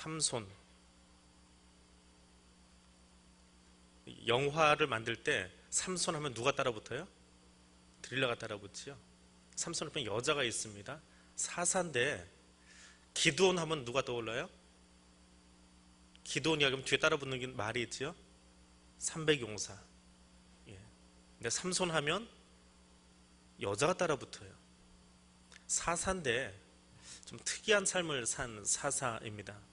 삼손 영화를 만들 때 삼손 하면 누가 따라붙어요? 드릴라가 따라붙지요. 삼손 옆에 여자가 있습니다. 사사인데 기드온 하면 누가 떠올라요? 기드온 이야기하면 뒤에 따라붙는 게 말이 있지요. 300용사. 예. 근데 삼손 하면 여자가 따라붙어요. 사사인데 좀 특이한 삶을 산 사사입니다.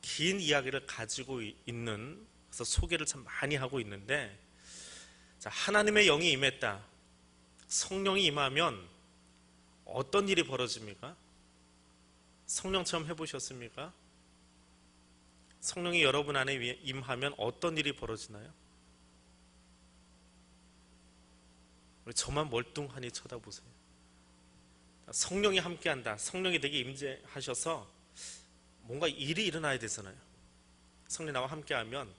긴 이야기를 가지고 있는 그래서 소개를 참 많이 하고 있는데 자, 하나님의 영이 임했다. 성령이 임하면 어떤 일이 벌어집니까? 성령 체험 해보셨습니까? 성령이 여러분 안에 임하면 어떤 일이 벌어지나요? 우리 저만 멀뚱하니 쳐다보세요. 성령이 함께한다. 성령이 되게 임재하셔서 뭔가 일이 일어나야 되잖아요. 성령 나와 함께하면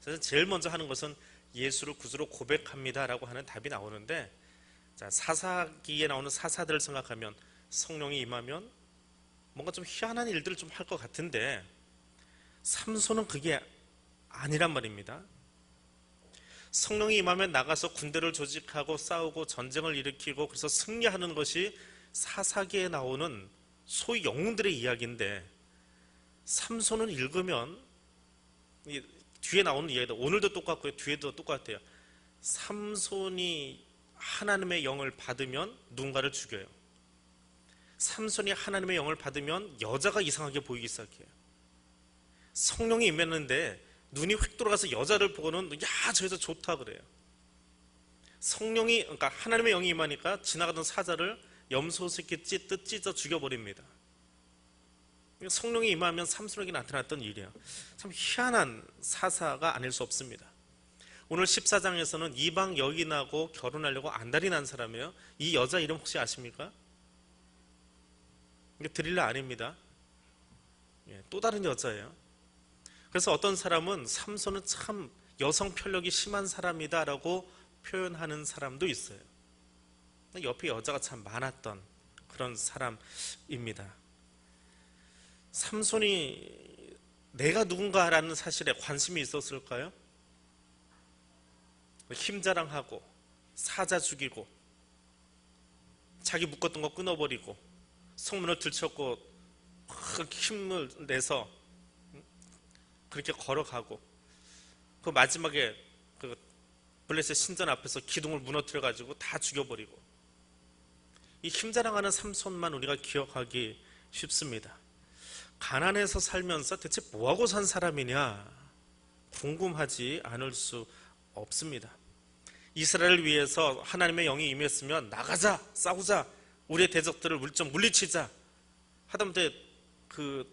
사실 제일 먼저 하는 것은 예수를 구주로 고백합니다라고 하는 답이 나오는데 자, 사사기에 나오는 사사들을 생각하면 성령이 임하면 뭔가 좀 희한한 일들을 좀 할 것 같은데 삼손은 그게 아니란 말입니다. 성령이 임하면 나가서 군대를 조직하고 싸우고 전쟁을 일으키고 그래서 승리하는 것이 사사기에 나오는 소위 영웅들의 이야기인데 삼손은 읽으면 뒤에 나오는 이야기도 오늘도 똑같고요. 뒤에도 똑같아요. 삼손이 하나님의 영을 받으면 누군가를 죽여요. 삼손이 하나님의 영을 받으면 여자가 이상하게 보이기 시작해요. 성령이 임했는데 눈이 휙 돌아가서 여자를 보고는 야, 저 여자 좋다 그래요. 성령이 그러니까 하나님의 영이 임하니까 지나가던 사자를 염소새끼 찢듯 찢어 죽여버립니다. 성령이 임하면 삼손에게 나타났던 일이야. 참 희한한 사사가 아닐 수 없습니다. 오늘 14장에서는 이방 여인하고 결혼하려고 안달이 난 사람이에요. 이 여자 이름 혹시 아십니까? 이게 드릴라 아닙니다. 예, 또 다른 여자예요. 그래서 어떤 사람은 삼손은 참 여성 편력이 심한 사람이다라고 표현하는 사람도 있어요. 옆에 여자가 참 많았던 그런 사람입니다. 삼손이 내가 누군가라는 사실에 관심이 있었을까요? 힘 자랑하고 사자 죽이고 자기 묶었던 거 끊어버리고 성문을 들쳤고 힘을 내서 그렇게 걸어가고 그 마지막에 그 블레셋 신전 앞에서 기둥을 무너뜨려 가지고 다 죽여버리고 이 힘자랑하는 삼손만 우리가 기억하기 쉽습니다. 가난해서 살면서 대체 뭐하고 산 사람이냐 궁금하지 않을 수 없습니다. 이스라엘을 위해서 하나님의 영이 임했으면 나가자 싸우자 우리의 대적들을 물좀 물리치자 하다못해 그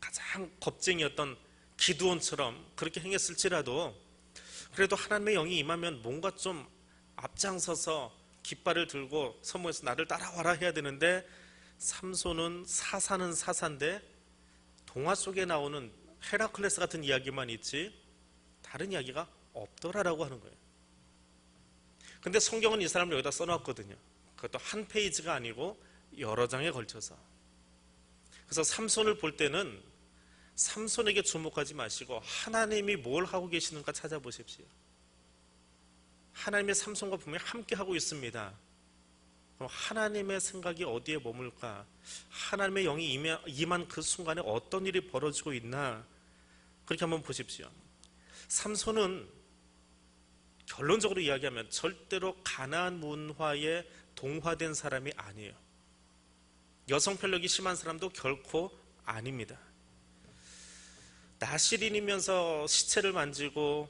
가장 겁쟁이였던 기두온처럼 그렇게 행했을지라도 그래도 하나님의 영이 임하면 뭔가 좀 앞장서서 깃발을 들고 서무에서 나를 따라와라 해야 되는데 삼손은 사사는 사사인데 동화 속에 나오는 헤라클레스 같은 이야기만 있지 다른 이야기가 없더라라고 하는 거예요. 근데 성경은 이 사람을 여기다 써놨거든요. 그것도 한 페이지가 아니고 여러 장에 걸쳐서. 그래서 삼손을 볼 때는 삼손에게 주목하지 마시고 하나님이 뭘 하고 계시는가 찾아보십시오. 하나님의 삼손과 분명히 함께 하고 있습니다. 그럼 하나님의 생각이 어디에 머물까? 하나님의 영이 임한 그 순간에 어떤 일이 벌어지고 있나? 그렇게 한번 보십시오. 삼손은 결론적으로 이야기하면 절대로 가나안 문화에 동화된 사람이 아니에요. 여성 편력이 심한 사람도 결코 아닙니다. 나시린이면서 시체를 만지고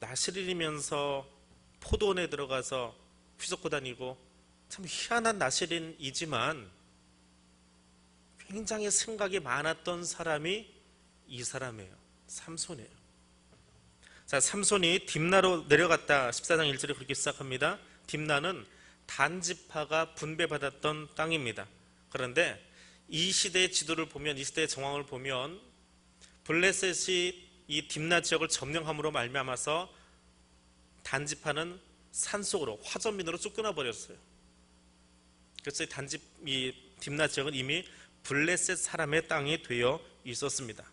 나시린이면서 포도원에 들어가서 휘젓고 다니고 참 희한한 나시린이지만 굉장히 생각이 많았던 사람이 이 사람이에요. 삼손이에요. 자, 삼손이 딥나로 내려갔다. 14장 1절에 그렇게 시작합니다. 딥나는 단지파가 분배받았던 땅입니다. 그런데 이 시대의 지도를 보면 이 시대의 정황을 보면 블레셋이 이 딥나 지역을 점령함으로 말미암아서 단지파는 산속으로 화전민으로 쭉 끊어버렸어요. 그래서 단지 이 딥나 지역은 이미 블레셋 사람의 땅이 되어 있었습니다.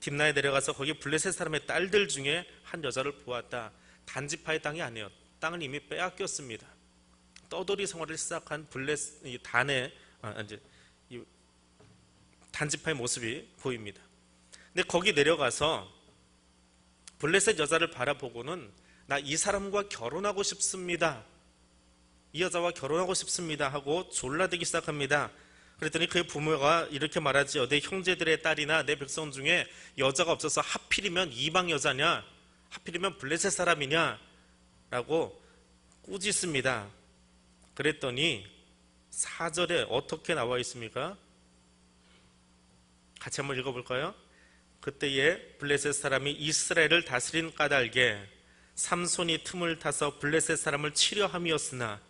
딥나에 내려가서 거기 블레셋 사람의 딸들 중에 한 여자를 보았다. 단지파의 땅이 아니에요. 땅을 이미 빼앗겼습니다. 떠돌이 생활을 시작한 블레셋 이 단의 아, 이제 이 단지파의 모습이 보입니다. 근데 거기 내려가서 블레셋 여자를 바라보고는 나 이 사람과 결혼하고 싶습니다. 이 여자와 결혼하고 싶습니다 하고 졸라대기 시작합니다. 그랬더니 그의 부모가 이렇게 말하지요. 내 형제들의 딸이나 내 백성 중에 여자가 없어서 하필이면 이방 여자냐? 하필이면 블레셋 사람이냐? 라고 꾸짖습니다. 그랬더니 4절에 어떻게 나와 있습니까? 같이 한번 읽어볼까요? 그때에 블레셋 사람이 이스라엘을 다스린 까닭에 삼손이 틈을 타서 블레셋 사람을 치려함이었으나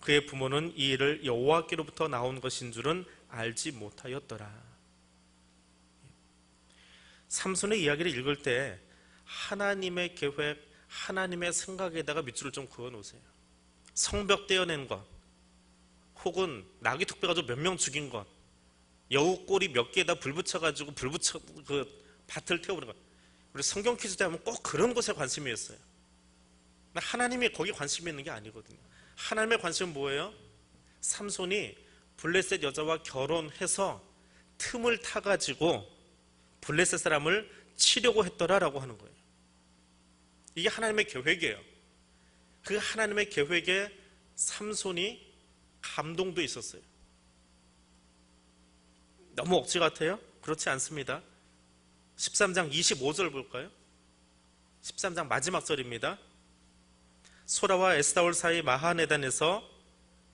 그의 부모는 이 일을 여호와께로부터 나온 것인 줄은 알지 못하였더라. 삼손의 이야기를 읽을 때 하나님의 계획, 하나님의 생각에다가 밑줄을 좀 그어 놓으세요. 성벽 떼어낸 것, 혹은 나귀 툭 빼가지고 몇 명 죽인 것, 여우 꼬리 몇 개에다 불 붙여가지고 불 붙여 그 밭을 태워버린 것. 우리 성경 퀴즈 때 하면 꼭 그런 것에 관심이 있어요. 하나님이 거기 관심이 있는 게 아니거든요. 하나님의 관심은 뭐예요? 삼손이 블레셋 여자와 결혼해서 틈을 타가지고 블레셋 사람을 치려고 했더라라고 하는 거예요. 이게 하나님의 계획이에요. 그 하나님의 계획에 삼손이 감동도 있었어요. 너무 억지 같아요? 그렇지 않습니다. 13장 25절 볼까요? 13장 마지막 절입니다. 소라와 에스다올 사이 마하네단에서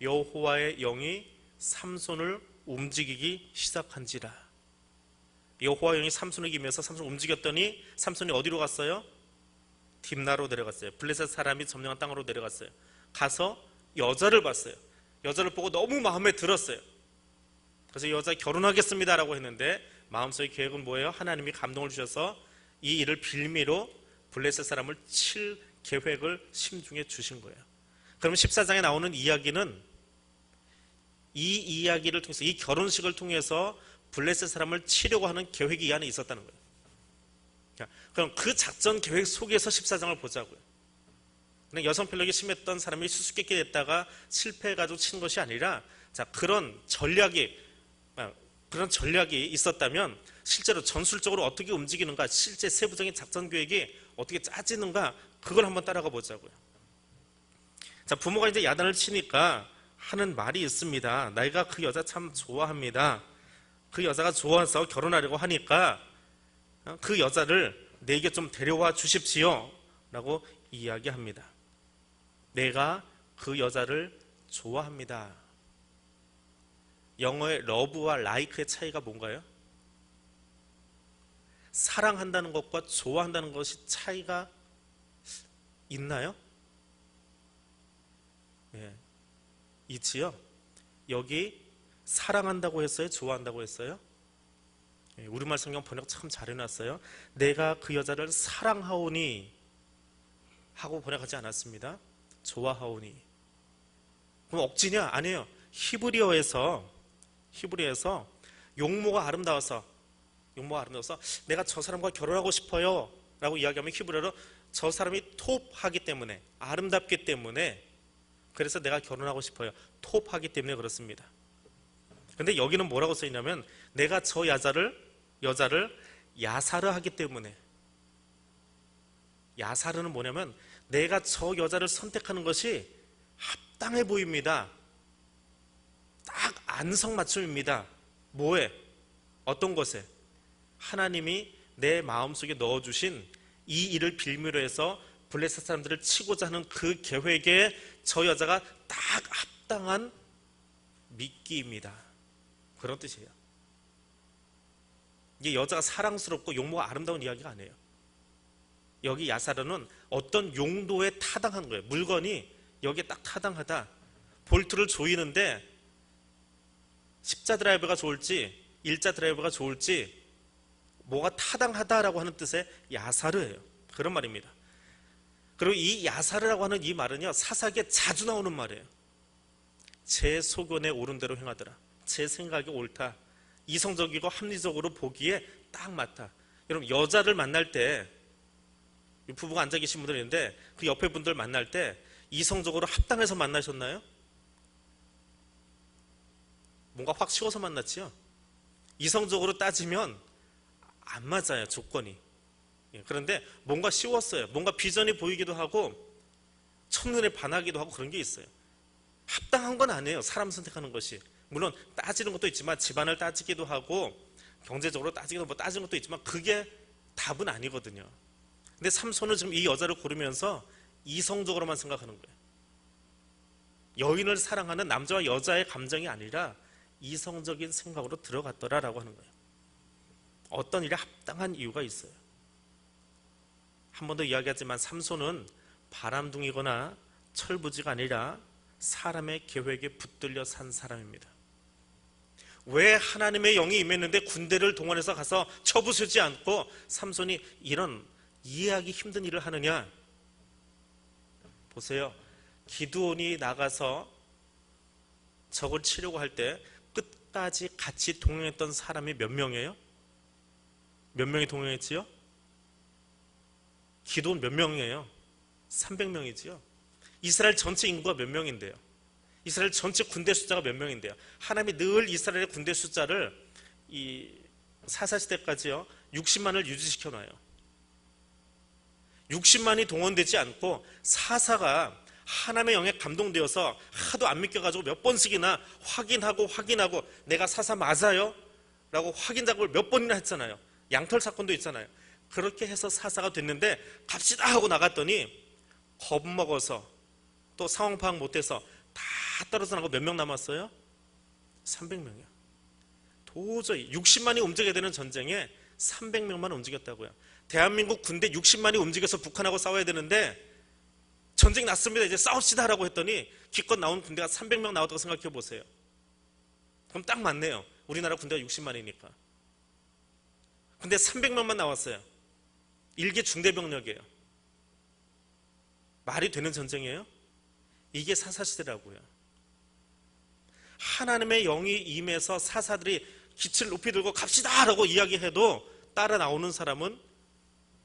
여호와의 영이 삼손을 움직이기 시작한지라. 여호와 영이 삼손을 이기면서 삼손을 움직였더니 삼손이 어디로 갔어요? 딥나로 내려갔어요. 블레셋 사람이 점령한 땅으로 내려갔어요. 가서 여자를 봤어요. 여자를 보고 너무 마음에 들었어요. 그래서 여자 결혼하겠습니다라고 했는데 마음속의 계획은 뭐예요? 하나님이 감동을 주셔서 이 일을 빌미로 블레셋 사람을 칠 계획을 심중에 주신 거예요. 그럼 14장에 나오는 이야기는 이 이야기를 통해서 이 결혼식을 통해서 블레셋 사람을 치려고 하는 계획이 이 안에 있었다는 거예요. 자, 그럼 그 작전 계획 속에서 14장을 보자고요. 그냥 여성 편력이 심했던 사람이 수수께끼 됐다가 실패해가지고 친 것이 아니라 자 그런 전략이 아, 그런 전략이 있었다면 실제로 전술적으로 어떻게 움직이는가 실제 세부적인 작전 계획이 어떻게 짜지는가 그걸 한번 따라가 보자고요. 자 부모가 이제 야단을 치니까 하는 말이 있습니다. 내가 그 여자 참 좋아합니다. 그 여자가 좋아서 결혼하려고 하니까 어, 그 여자를 내게 좀 데려와 주십시오. 라고 이야기합니다. 내가 그 여자를 좋아합니다. 영어의 러브와 라이크의 차이가 뭔가요? 사랑한다는 것과 좋아한다는 것이 차이가 있나요? 예, 있지요. 여기 사랑한다고 했어요? 좋아한다고 했어요? 예, 우리말 성경 번역 참 잘해놨어요. 내가 그 여자를 사랑하오니 하고 번역하지 않았습니다. 좋아하오니. 그럼 억지냐? 아니에요. 히브리어에서 히브리어에서 용모가 아름다워서 용모가 아름다워서 내가 저 사람과 결혼하고 싶어요. 라고 이야기하면 히브리어로 저 사람이 톱하기 때문에 아름답기 때문에 그래서 내가 결혼하고 싶어요. 톱하기 때문에 그렇습니다. 근데 여기는 뭐라고 써 있냐면 내가 저 여자를 여자를 야사르 하기 때문에 야사르는 뭐냐면 내가 저 여자를 선택하는 것이 합당해 보입니다. 딱 안성맞춤입니다. 뭐에? 어떤 것에? 하나님이 내 마음속에 넣어주신 이 일을 빌미로 해서 블레셋 사람들을 치고자 하는 그 계획에 저 여자가 딱 합당한 미끼입니다. 그런 뜻이에요. 이게 여자가 사랑스럽고 용모가 아름다운 이야기가 아니에요. 여기 야사르는 어떤 용도에 타당한 거예요. 물건이 여기에 딱 타당하다. 볼트를 조이는데 십자 드라이버가 좋을지 일자 드라이버가 좋을지 뭐가 타당하다라고 하는 뜻의 야사르예요. 그런 말입니다. 그리고 이 야사르라고 하는 이 말은요 사사기에 자주 나오는 말이에요. 제 소견에 옳은 대로 행하더라. 제 생각이 옳다. 이성적이고 합리적으로 보기에 딱 맞다. 여러분 여자를 만날 때 부부가 앉아 계신 분들 있는데 그 옆에 분들 만날 때 이성적으로 합당해서 만나셨나요? 뭔가 확 쉬워서 만났지요. 이성적으로 따지면 안 맞아요 조건이. 예, 그런데 뭔가 쉬웠어요. 뭔가 비전이 보이기도 하고 첫눈에 반하기도 하고 그런 게 있어요. 합당한 건 아니에요. 사람 선택하는 것이. 물론 따지는 것도 있지만 집안을 따지기도 하고 경제적으로 따지기도 뭐 따지는 것도 있지만 그게 답은 아니거든요. 근데 삼손은 지금 이 여자를 고르면서 이성적으로만 생각하는 거예요. 여인을 사랑하는 남자와 여자의 감정이 아니라 이성적인 생각으로 들어갔더라라고 하는 거예요. 어떤 일에 합당한 이유가 있어요. 한 번 더 이야기하지만 삼손은 바람둥이거나 철부지가 아니라 사람의 계획에 붙들려 산 사람입니다. 왜 하나님의 영이 임했는데 군대를 동원해서 가서 쳐부수지 않고 삼손이 이런 이해하기 힘든 일을 하느냐? 보세요. 기드온이 나가서 적을 치려고 할 때 끝까지 같이 동행했던 사람이 몇 명이에요? 몇 명이 동행했지요? 기드온 몇 명이에요? 300명이지요. 이스라엘 전체 인구가 몇 명인데요? 이스라엘 전체 군대 숫자가 몇 명인데요? 하나님이 늘 이스라엘의 군대 숫자를 이 사사 시대까지요 60만을 유지시켜 놔요. 60만이 동원되지 않고 사사가 하나님의 영에 감동되어서 하도 안 믿겨가지고 몇 번씩이나 확인하고 확인하고 내가 사사 맞아요? 라고 확인 작업을 몇 번이나 했잖아요. 양털 사건도 있잖아요. 그렇게 해서 사사가 됐는데 갑시다 하고 나갔더니 겁먹어서 또 상황 파악 못해서 다 떨어져 나고 몇 명 남았어요? 300명이요. 도저히 60만이 움직여야 되는 전쟁에 300명만 움직였다고요. 대한민국 군대 60만이 움직여서 북한하고 싸워야 되는데 전쟁 났습니다. 이제 싸웁시다 라고 했더니 기껏 나온 군대가 300명 나왔다고 생각해 보세요. 그럼 딱 맞네요. 우리나라 군대가 60만이니까. 근데 300명만 나왔어요. 일개 중대병력이에요. 말이 되는 전쟁이에요? 이게 사사시대라고요. 하나님의 영이 임해서 사사들이 기치를 높이 들고 갑시다! 라고 이야기해도 따라 나오는 사람은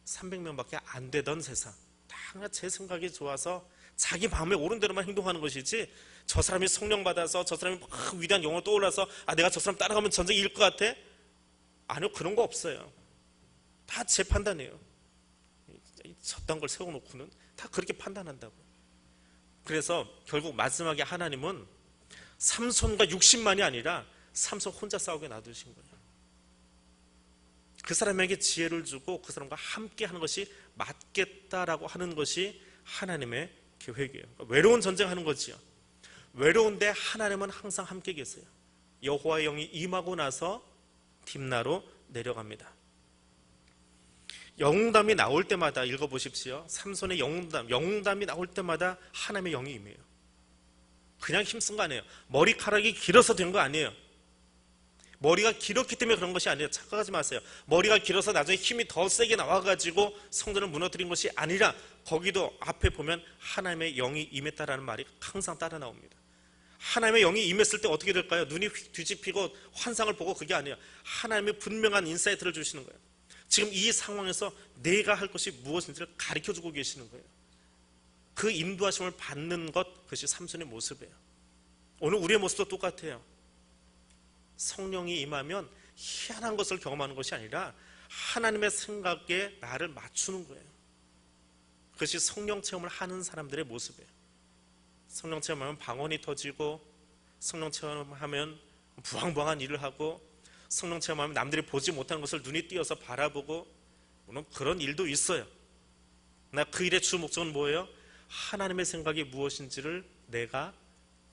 300명밖에 안 되던 세상. 다제 생각이 좋아서 자기 마음에 옳은 대로만 행동하는 것이지 저 사람이 성령 받아서 저 사람이 막 위대한 영으로 떠올라서 아 내가 저 사람 따라가면 전쟁이 이길 것 같아? 아니요 그런 거 없어요. 다 제 판단이에요. 저딴 걸 세워놓고는 다 그렇게 판단한다고. 그래서 결국 마지막에 하나님은 삼손과 60만이 아니라 삼손 혼자 싸우게 놔두신 거예요. 그 사람에게 지혜를 주고 그 사람과 함께 하는 것이 맞겠다라고 하는 것이 하나님의 계획이에요. 그러니까 외로운 전쟁하는 거지요. 외로운데 하나님은 항상 함께 계세요. 여호와의 영이 임하고 나서 딥나로 내려갑니다. 영웅담이 나올 때마다 읽어보십시오. 삼손의 영웅담, 영웅담이 나올 때마다 하나님의 영이 임해요. 그냥 힘쓴 거 아니에요. 머리카락이 길어서 된 거 아니에요. 머리가 길었기 때문에 그런 것이 아니에요. 착각하지 마세요. 머리가 길어서 나중에 힘이 더 세게 나와가지고 성전을 무너뜨린 것이 아니라 거기도 앞에 보면 하나님의 영이 임했다라는 말이 항상 따라 나옵니다. 하나님의 영이 임했을 때 어떻게 될까요? 눈이 휙 뒤집히고 환상을 보고 그게 아니에요. 하나님의 분명한 인사이트를 주시는 거예요. 지금 이 상황에서 내가 할 것이 무엇인지를 가르쳐 주고 계시는 거예요. 그 인도하심을 받는 것, 그것이 삼손의 모습이에요. 오늘 우리의 모습도 똑같아요. 성령이 임하면 희한한 것을 경험하는 것이 아니라 하나님의 생각에 나를 맞추는 거예요. 그것이 성령 체험을 하는 사람들의 모습이에요. 성령 체험하면 방언이 터지고 성령 체험하면 부황부황한 일을 하고 성령 체험하면 남들이 보지 못하는 것을 눈이 띄어서 바라보고 물론 그런 일도 있어요. 나 그 일의 주 목적은 뭐예요? 하나님의 생각이 무엇인지를 내가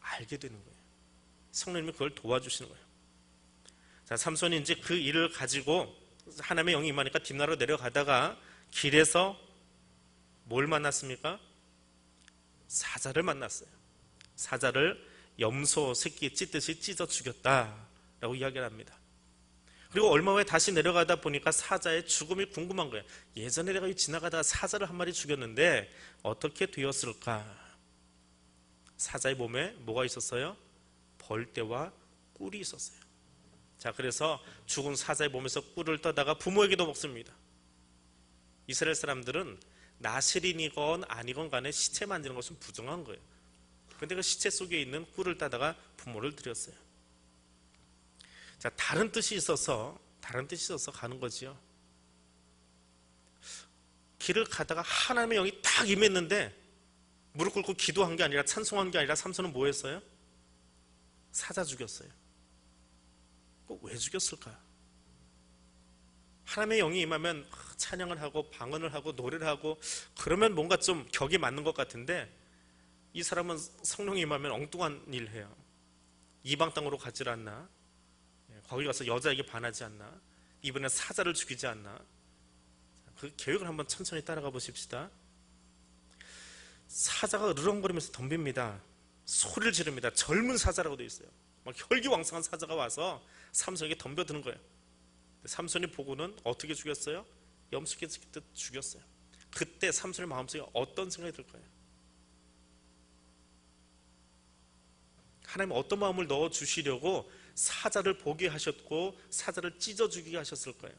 알게 되는 거예요. 성령님이 그걸 도와주시는 거예요. 자, 삼손이 이제 그 일을 가지고 하나님의 영이 임하니까 뒷나라로 내려가다가 길에서 뭘 만났습니까? 사자를 만났어요. 사자를 염소 새끼 찢듯이 찢어 죽였다라고 이야기를 합니다. 그리고 얼마 후에 다시 내려가다 보니까 사자의 죽음이 궁금한 거예요. 예전에 내가 지나가다가 사자를 한 마리 죽였는데 어떻게 되었을까? 사자의 몸에 뭐가 있었어요? 벌떼와 꿀이 있었어요. 자, 그래서 죽은 사자의 몸에서 꿀을 떠다가 부모에게도 먹습니다. 이스라엘 사람들은 나실인이건 아니건 간에 시체 만지는 것은 부정한 거예요. 근데 그 시체 속에 있는 꿀을 따다가 부모를 드렸어요. 자, 다른 뜻이 있어서 다른 뜻이 있어서 가는 거지요. 길을 가다가 하나님의 영이 딱 임했는데 무릎 꿇고 기도한 게 아니라 찬송한 게 아니라 삼손은 뭐 했어요? 사자 죽였어요. 꼭 왜 죽였을까? 하나님의 영이 임하면 찬양을 하고 방언을 하고 노래를 하고 그러면 뭔가 좀 격이 맞는 것 같은데 이 사람은 성령이 임하면 엉뚱한 일 해요. 이방 땅으로 가질 않나? 예, 거기 가서 여자에게 반하지 않나? 이번에 사자를 죽이지 않나? 그 계획을 한번 천천히 따라가 보십시다. 사자가 으르렁거리면서 덤빕니다. 소리를 지릅니다. 젊은 사자라고 되어 있어요. 막 혈기왕성한 사자가 와서 삼손에게 덤벼드는 거예요. 삼손이 보고는 어떻게 죽였어요? 염소께 듯 죽였어요. 그때 삼손의 마음속에 어떤 생각이 들까요? 하나님 어떤 마음을 넣어 주시려고 사자를 보게 하셨고 사자를 찢어 죽이게 하셨을 거예요.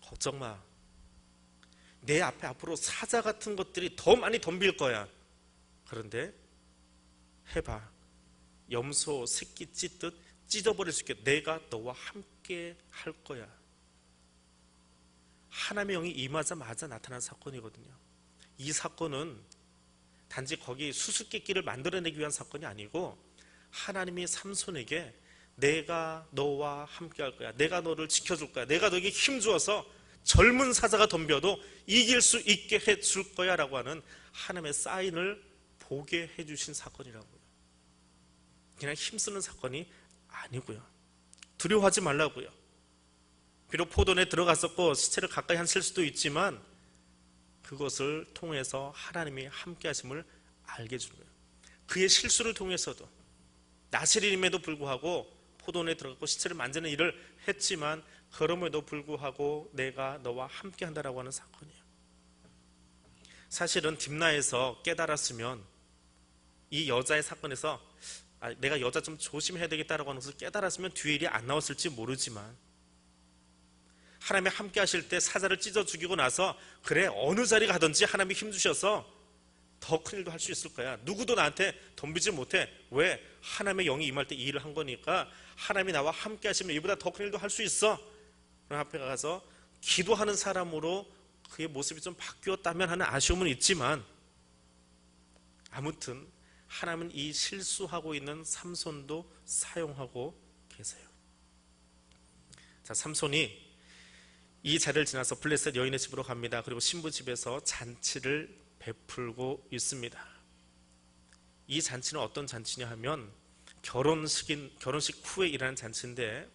걱정 마. 내 앞에 앞으로 사자 같은 것들이 더 많이 덤빌 거야. 그런데 해봐. 염소 새끼 찢듯 찢어버릴 수 있게 내가 너와 함께 할 거야. 하나님의 영이 임하자마자 나타난 사건이거든요. 이 사건은 단지 거기 수수께끼를 만들어내기 위한 사건이 아니고 하나님이 삼손에게 내가 너와 함께 할 거야. 내가 너를 지켜줄 거야. 내가 너에게 힘 주어서 젊은 사자가 덤벼도 이길 수 있게 해줄 거야 라고 하는 하나님의 사인을 보게 해 주신 사건이라고요. 그냥 힘쓰는 사건이 아니고요. 두려워하지 말라고요. 비록 포도에 들어갔었고 시체를 가까이 앉힐 수도 있지만 그것을 통해서 하나님이 함께 하심을 알게 해주는 거예요. 그의 실수를 통해서도 나시림에도 불구하고 포도원에 들어갔고 시체를 만지는 일을 했지만 그럼에도 불구하고 내가 너와 함께 한다라고 하는 사건이에요. 사실은 딥나에서 깨달았으면 이 여자의 사건에서 아, 내가 여자 좀 조심해야 되겠다라고 하는 것을 깨달았으면 뒤에 일이 안 나왔을지 모르지만 하나님이 함께 하실 때 사자를 찢어 죽이고 나서 그래 어느 자리 가든지 하나님이 힘 주셔서 더 큰 일도 할 수 있을 거야. 누구도 나한테 덤비지 못해. 왜? 하나님의 영이 임할 때 이 일을 한 거니까 하나님이 나와 함께 하시면 이보다 더 큰 일도 할 수 있어. 그럼 앞에 가서 기도하는 사람으로 그의 모습이 좀 바뀌었다면 하는 아쉬움은 있지만 아무튼 하나님은 이 실수하고 있는 삼손도 사용하고 계세요. 자, 삼손이 이 자리를 지나서 블레셋 여인의 집으로 갑니다. 그리고 신부 집에서 잔치를 베풀고 있습니다. 이 잔치는 어떤 잔치냐 하면 결혼식인 결혼식 후에 일하는 잔치인데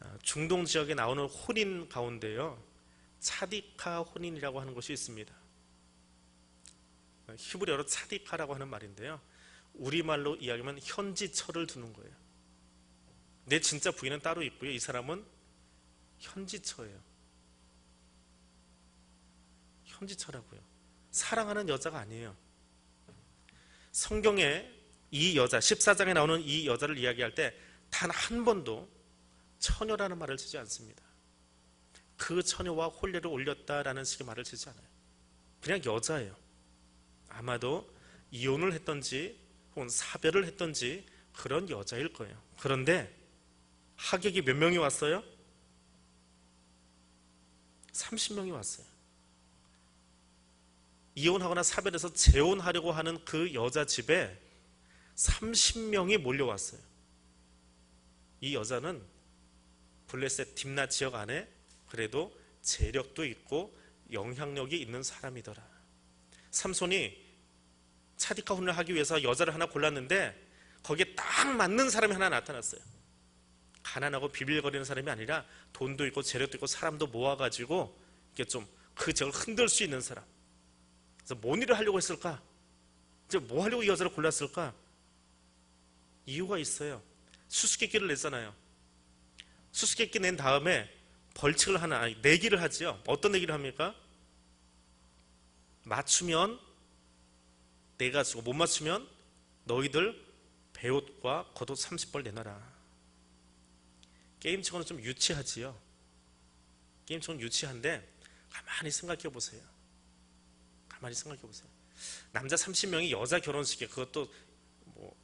아, 중동 지역에 나오는 혼인 가운데요 차디카 혼인이라고 하는 것이 있습니다. 히브리어로 차디카라고 하는 말인데요. 우리말로 이야기하면 현지처를 두는 거예요. 내 진짜 부인은 따로 있고요. 이 사람은 현지처예요. 현지처라고요. 사랑하는 여자가 아니에요. 성경에 이 여자, 14장에 나오는 이 여자를 이야기할 때 단 한 번도 처녀라는 말을 쓰지 않습니다. 그 처녀와 혼례를 올렸다라는 식의 말을 쓰지 않아요. 그냥 여자예요. 아마도 이혼을 했던지 혹은 사별을 했던지 그런 여자일 거예요. 그런데 하객이 몇 명이 왔어요? 30명이 왔어요. 이혼하거나 사별해서 재혼하려고 하는 그 여자 집에 30명이 몰려왔어요. 이 여자는 블레셋 딥나 지역 안에 그래도 재력도 있고 영향력이 있는 사람이더라. 삼손이 차디카 혼을 하기 위해서 여자를 하나 골랐는데 거기에 딱 맞는 사람이 하나 나타났어요. 가난하고 비빌거리는 사람이 아니라 돈도 있고 재력도 있고 사람도 모아가지고 이게 좀그 지역을 흔들 수 있는 사람. 그래서 뭔 일을 하려고 했을까? 이제 뭐 하려고 이 여자를 골랐을까? 이유가 있어요. 수수께끼를 냈잖아요. 수수께끼 낸 다음에 벌칙을 하나, 아니, 내기를 하지요. 어떤 내기를 합니까? 맞추면 내가 주고 못 맞추면 너희들 배옷과 겉옷 30벌 내놔라. 게임치고는 좀 유치하지요. 게임치고는 유치한데 가만히 생각해 보세요. 가만히 생각해 보세요. 남자 30명이 여자 결혼식에 그것도 뭐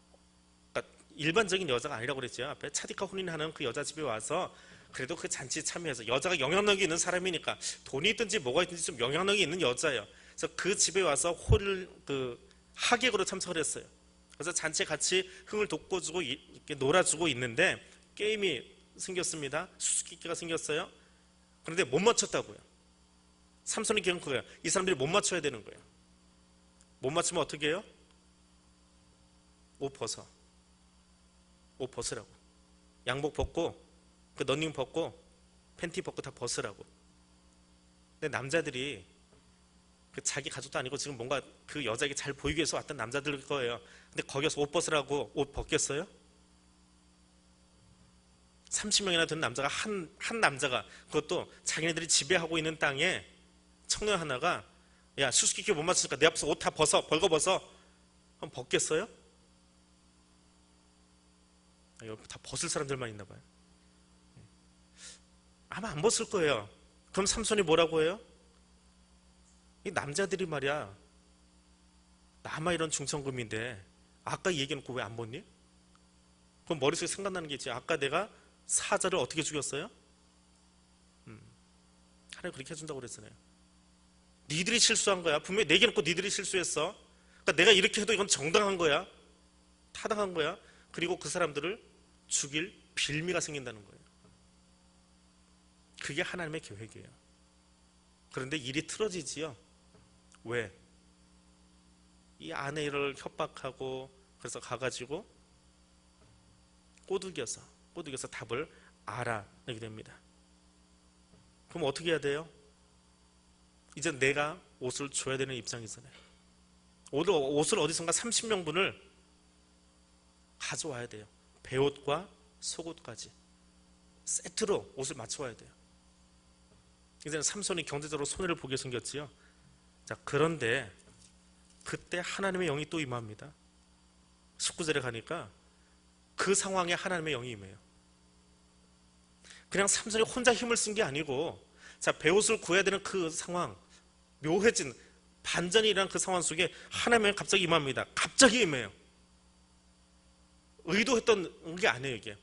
그러니까 일반적인 여자가 아니라고 그랬죠. 앞에 차디카 혼인하는 그 여자 집에 와서 그래도 그 잔치에 참여해서 여자가 영향력이 있는 사람이니까 돈이 있든지 뭐가 있든지 좀 영향력이 있는 여자예요. 그래서 그 집에 와서 홀을 그 하객으로 참석을 했어요. 그래서 잔치에 같이 흥을 돋궈주고 이- 이렇게 놀아주고 있는데 게임이 생겼습니다. 수수께끼가 생겼어요. 그런데 못 맞췄다고요. 삼손이 기억은 그거예요. 이 사람들이 못 맞춰야 되는 거예요. 못 맞추면 어떻게 해요? 옷 벗어. 옷 벗으라고. 양복 벗고 그 런닝 벗고 팬티 벗고 다 벗으라고. 근데 남자들이 그 자기 가족도 아니고 지금 뭔가 그 여자에게 잘 보이기 위해서 왔던 남자들 거예요. 근데 거기서 옷 벗으라고 옷 벗겠어요? 30명이나 되는 남자가 한, 한 남자가 그것도 자기네들이 지배하고 있는 땅에 청년 하나가 야 수수께끼 못 맞추니까 내 앞에서 옷 다 벗어 벌거 벗어 그럼 벗겠어요? 아, 여기 다 벗을 사람들만 있나 봐요 아마 안 벗을 거예요 그럼 삼손이 뭐라고 해요? 이 남자들이 말이야 나만 이런 중천금인데 아까 얘기해놓고 왜 안 벗니? 그럼 머릿속에 생각나는 게 있지 아까 내가 사자를 어떻게 죽였어요? 음, 하나님 그렇게 해준다고 그랬잖아요 니들이 실수한 거야. 분명히 내게 놓고 니들이 실수했어. 그러니까 내가 이렇게 해도 이건 정당한 거야. 타당한 거야. 그리고 그 사람들을 죽일 빌미가 생긴다는 거예요. 그게 하나님의 계획이에요. 그런데 일이 틀어지지요. 왜? 이 아내를 협박하고 그래서 가가지고 꼬드겨서 꼬드겨서 답을 알아내게 됩니다. 그럼 어떻게 해야 돼요? 이제 내가 옷을 줘야 되는 입장이잖아요. 옷을 어디선가 30명분을 가져와야 돼요. 배옷과 속옷까지. 세트로 옷을 맞춰와야 돼요. 이제는 삼손이 경제적으로 손해를 보게 생겼지요. 자, 그런데 그때 하나님의 영이 또 임합니다. 19절에 가니까 그 상황에 하나님의 영이 임해요. 그냥 삼손이 혼자 힘을 쓴 게 아니고 자, 배옷을 구해야 되는 그 상황, 묘해진 반전이 일어난 그 상황 속에 하나님의 갑자기 임합니다. 갑자기 임해요. 의도했던 게 아니에요, 이게.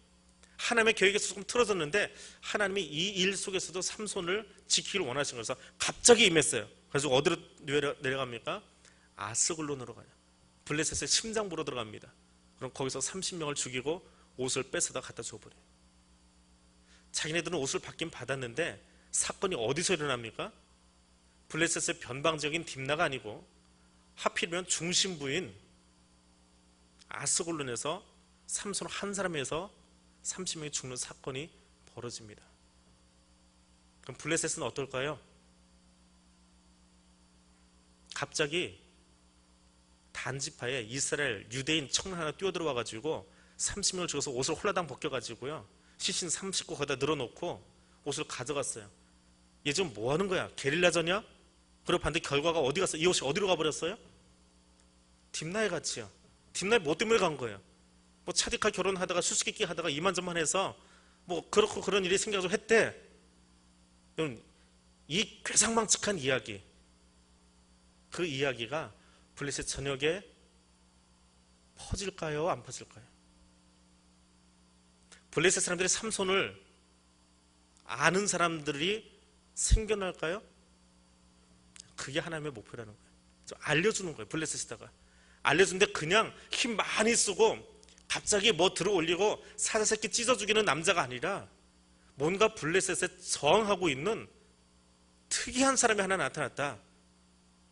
하나님의 계획에서 조금 틀어졌는데 하나님이 이 일 속에서도 삼손을 지키기를 원하신 거라서 갑자기 임했어요. 그래서 어디로 내려, 내려갑니까? 아스글론으로 가요. 블레셋의 심장부로 들어갑니다. 그럼 거기서 30명을 죽이고 옷을 뺏어다 갖다 줘버려요. 자기네들은 옷을 받긴 받았는데 사건이 어디서 일어납니까? 블레셋의 변방적인 딥나가 아니고 하필이면 중심부인 아스골론에서 삼손 한 사람에서 30명이 죽는 사건이 벌어집니다. 그럼 블레셋은 어떨까요? 갑자기 단지파에 이스라엘 유대인 청년 하나 뛰어들어와 가지고 30명을 죽여서 옷을 홀라당 벗겨 가지고요. 시신 30구 거기다 늘어놓고 옷을 가져갔어요. 얘 지금 뭐 하는 거야? 게릴라전이야? 그리고 반대 결과가 어디 갔어? 이 옷이 어디로 가버렸어요? 딥나에 갔지요. 딥나에 뭐 때문에 간 거예요? 뭐 차디카 결혼하다가 수수께끼 하다가 이만저만 해서 뭐 그렇고 그런 일이 생겨서 했대. 이 괴상망측한 이야기, 그 이야기가 블레셋 전역에 퍼질까요? 안 퍼질까요? 블레셋 사람들이 삼손을 아는 사람들이 생겨날까요? 그게 하나님의 목표라는 거예요. 좀 알려주는 거예요. 블레셋에다가. 알려주는데 그냥 힘 많이 쓰고 갑자기 뭐 들어 올리고 사자새끼 찢어 죽이는 남자가 아니라 뭔가 블레셋에 저항하고 있는 특이한 사람이 하나 나타났다.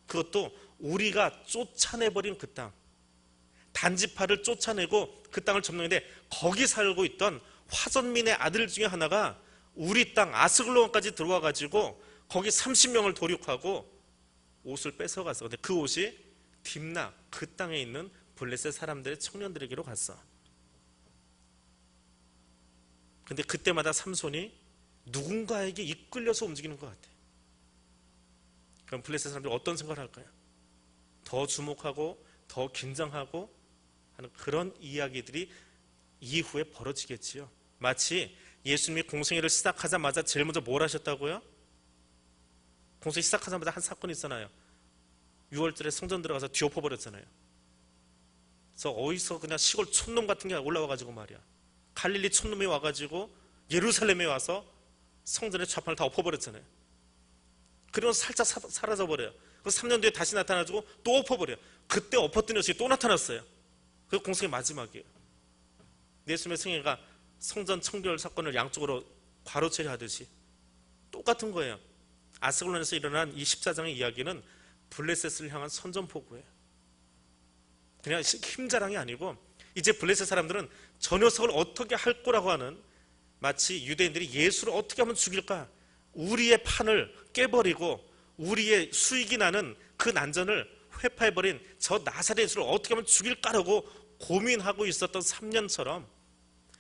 그것도 우리가 쫓아내버린 그 땅. 단지파를 쫓아내고 그 땅을 점령했는데 거기 살고 있던 화전민의 아들 중에 하나가 우리 땅 아스글론까지 들어와 가지고 거기 30명을 도륙하고 옷을 뺏어갔어. 근데 그 옷이 딥나 그 땅에 있는 블레셋 사람들의 청년들에게로 갔어. 근데 그때마다 삼손이 누군가에게 이끌려서 움직이는 것 같아. 그럼 블레셋 사람들이 어떤 생각을 할까요? 더 주목하고 더 긴장하고 하는 그런 이야기들이 이후에 벌어지겠지요. 마치 예수님이 공생애를 시작하자마자 제일 먼저 뭘 하셨다고요? 공생 시작하자마자 한 사건이 있잖아요. 6월절에 성전 들어가서 뒤엎어 버렸잖아요. 그래서 어디서 그냥 시골 촌놈 같은 게 올라와가지고 말이야. 갈릴리 촌놈이 와가지고 예루살렘에 와서 성전의 좌판을 다 엎어버렸잖아요. 그리고 살짝 사, 사라져버려요. 그 3년 뒤에 다시 나타나가지고 또 엎어버려요. 그때 엎었던 녀석이 또 나타났어요. 그 공생의 마지막이에요. 예수님의 생애가 성전 청결 사건을 양쪽으로 과로 처리하듯이 똑같은 거예요. 아스글론에서 일어난 이 14장의 이야기는 블레셋을 향한 선전포고예요. 그냥 힘자랑이 아니고 이제 블레셋 사람들은 저 녀석을 어떻게 할 거라고 하는 마치 유대인들이 예수를 어떻게 하면 죽일까 우리의 판을 깨버리고 우리의 수익이 나는 그 난전을 회파해버린 저 나사렛 예수를 어떻게 하면 죽일까라고 고민하고 있었던 3년처럼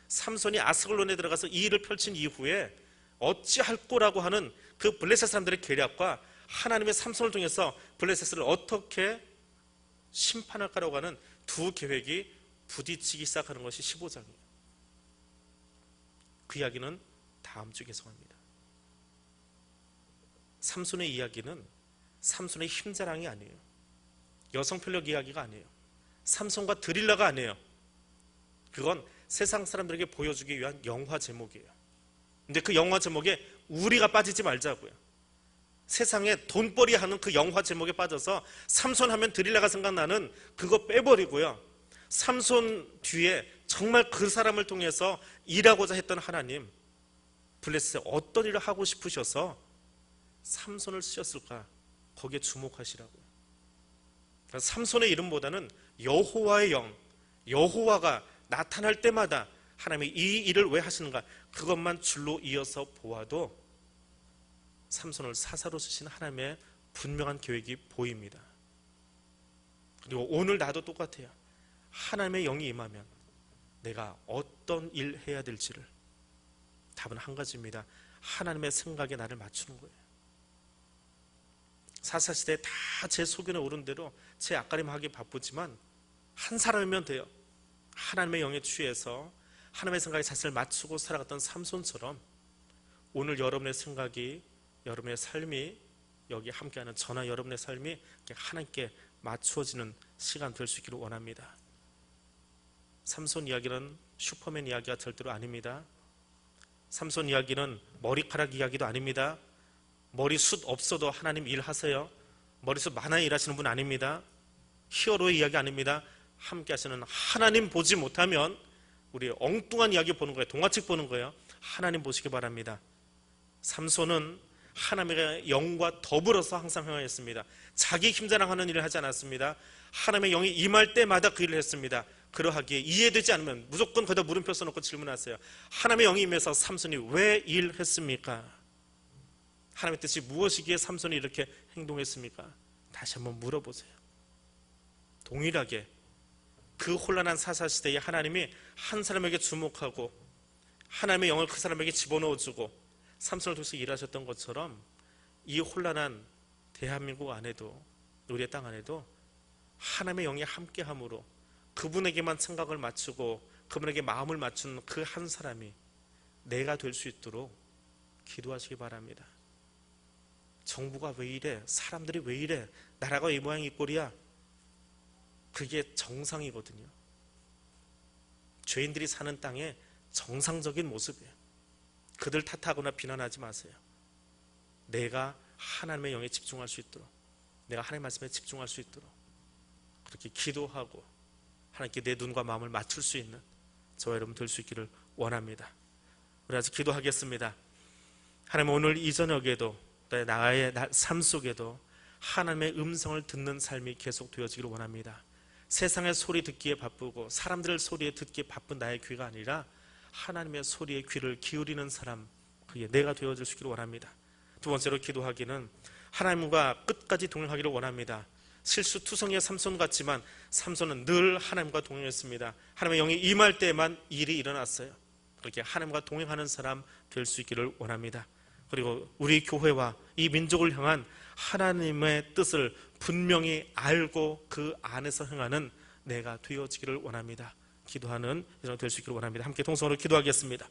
삼손이 아스글론에 들어가서 이 일을 펼친 이후에 어찌할 거라고 하는 그 블레셋 사람들의 계략과 하나님의 삼손을 통해서 블레셋을 어떻게 심판할까라고 하는 두 계획이 부딪히기 시작하는 것이 15장이에요. 그 이야기는 다음 주에 계속합니다. 삼손의 이야기는 삼손의 힘자랑이 아니에요. 여성 편력 이야기가 아니에요. 삼손과 드릴라가 아니에요. 그건 세상 사람들에게 보여주기 위한 영화 제목이에요. 근데 그 영화 제목에 우리가 빠지지 말자고요. 세상에 돈벌이 하는 그 영화 제목에 빠져서 삼손 하면 드릴라가 생각나는 그거 빼버리고요. 삼손 뒤에 정말 그 사람을 통해서 일하고자 했던 하나님, 블레스에 어떤 일을 하고 싶으셔서 삼손을 쓰셨을까? 거기에 주목하시라고요. 삼손의 이름보다는 여호와의 영, 여호와가 나타날 때마다 하나님이 이 일을 왜 하시는가? 그것만 줄로 이어서 보아도 삼손을 사사로 쓰신 하나님의 분명한 계획이 보입니다. 그리고 오늘 나도 똑같아요. 하나님의 영이 임하면 내가 어떤 일 해야 될지를 답은 한 가지입니다. 하나님의 생각에 나를 맞추는 거예요. 사사시대에 다제 소견에 오른 대로 제 앞가림하기 바쁘지만 한 사람이면 돼요. 하나님의 영에 취해서 하나님의 생각에 자신을 맞추고 살아갔던 삼손처럼 오늘 여러분의 생각이 여러분의 삶이 여기 함께하는 저나 여러분의 삶이 하나님께 맞추어지는 시간 될 수 있기를 원합니다. 삼손 이야기는 슈퍼맨 이야기가 절대로 아닙니다. 삼손 이야기는 머리카락 이야기도 아닙니다. 머리숱 없어도 하나님 일하세요. 머리숱 많아 일하시는 분 아닙니다. 히어로의 이야기 아닙니다. 함께 하시는 하나님 보지 못하면 우리 엉뚱한 이야기 보는 거예요. 동화책 보는 거예요. 하나님 보시기 바랍니다. 삼손은 하나님의 영과 더불어서 항상 행하였습니다. 자기 힘자랑하는 일을 하지 않았습니다. 하나님의 영이 임할 때마다 그 일을 했습니다. 그러하기에 이해되지 않으면 무조건 거기다 물음표 써놓고 질문하세요. 하나님의 영이 임해서 삼손이 왜 일했습니까? 하나님의 뜻이 무엇이기에 삼손이 이렇게 행동했습니까? 다시 한번 물어보세요. 동일하게 그 혼란한 사사 시대에 하나님이 한 사람에게 주목하고 하나님의 영을 그 사람에게 집어넣어 주고 삼손을 통해서 일하셨던 것처럼 이 혼란한 대한민국 안에도 우리의 땅 안에도 하나님의 영이 함께함으로 그분에게만 생각을 맞추고 그분에게 마음을 맞추는 그한 사람이 내가 될 수 있도록 기도하시기 바랍니다. 정부가 왜 이래? 사람들이 왜 이래? 나라가 이 모양 이 꼴이야? 그게 정상이거든요. 죄인들이 사는 땅의 정상적인 모습이에요. 그들 탓하거나 비난하지 마세요. 내가 하나님의 영에 집중할 수 있도록, 내가 하나님의 말씀에 집중할 수 있도록 그렇게 기도하고 하나님께 내 눈과 마음을 맞출 수 있는 저와 여러분 될 수 있기를 원합니다. 우리 아주 기도하겠습니다. 하나님 오늘 이 저녁에도 또 나의 삶 속에도 하나님의 음성을 듣는 삶이 계속 되어지기를 원합니다. 세상의 소리 듣기에 바쁘고 사람들의 소리에 듣기에 바쁜 나의 귀가 아니라 하나님의 소리에 귀를 기울이는 사람 그게 내가 되어줄 수 있기를 원합니다. 두 번째로 기도하기는 하나님과 끝까지 동행하기를 원합니다. 실수투성이의 삼손 같지만 삼손은 늘 하나님과 동행했습니다. 하나님의 영이 임할 때만 일이 일어났어요. 그렇게 하나님과 동행하는 사람 될 수 있기를 원합니다. 그리고 우리 교회와 이 민족을 향한 하나님의 뜻을 분명히 알고 그 안에서 행하는 내가 되어지기를 원합니다. 기도하는 여정 될수 있기를 원합니다. 함께 동성으로 기도하겠습니다.